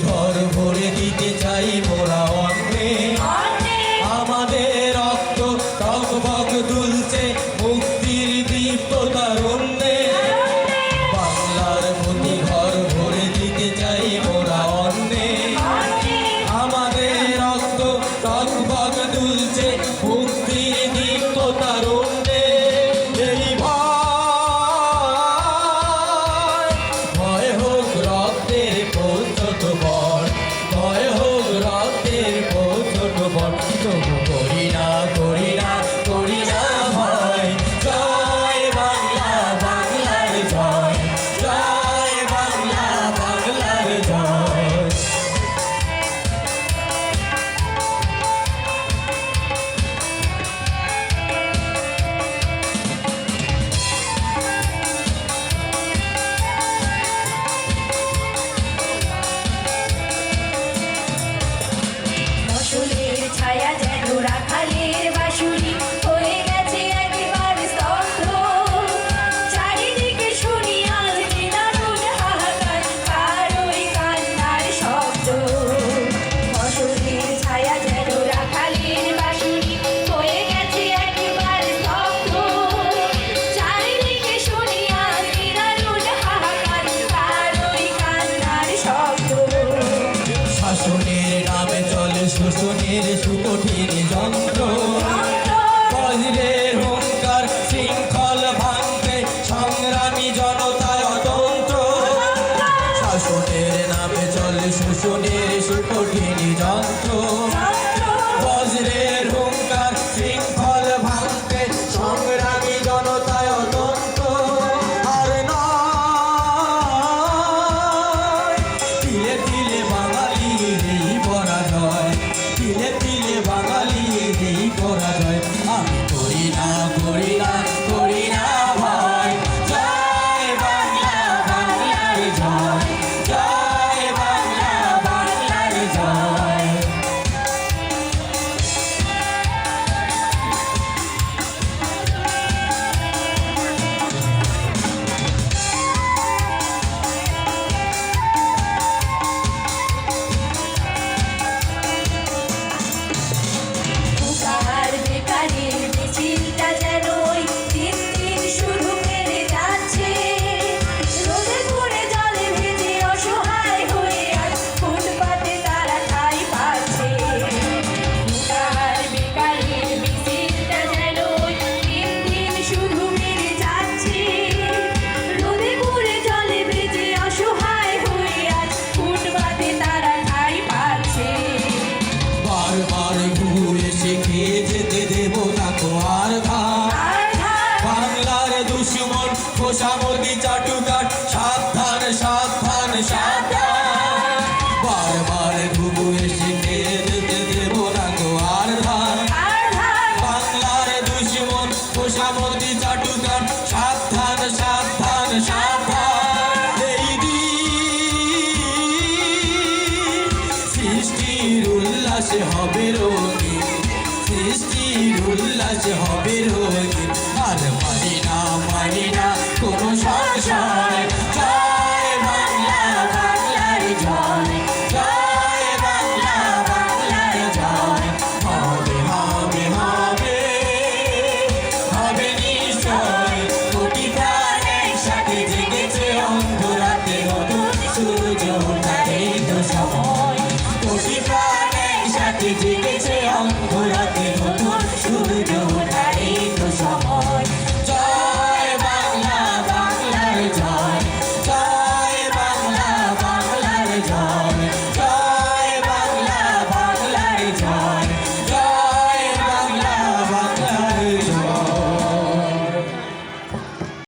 ঘর ভরে দিতে No. শাসনের নামে চলে শোষণের সুকঠিন যন্ত্র। পিলে বাঙালির এই পরাজয়। পিলে পিলে বাঙালির এই পরাজয়। আমি করি না করি না খোসামতি চাটুকাট সাবধান সাবধান সাবধান। বারবার ঘুঘু এসে খেয়ে যেতে দেব না গো আর ধান। বাংলার দুশ্মন খোসামতি চাটুকাট সাবধান সাবধান সাবধান। এই সৃষ্টির উল্লাস হবে রোগী সৃষ্টির উল্লাস হবে জেগেছে অন্ধরাতে হতো সূর্য ওঠারই তো সময় খুশি প্রাণের সাথে জেগেছে অন্ধ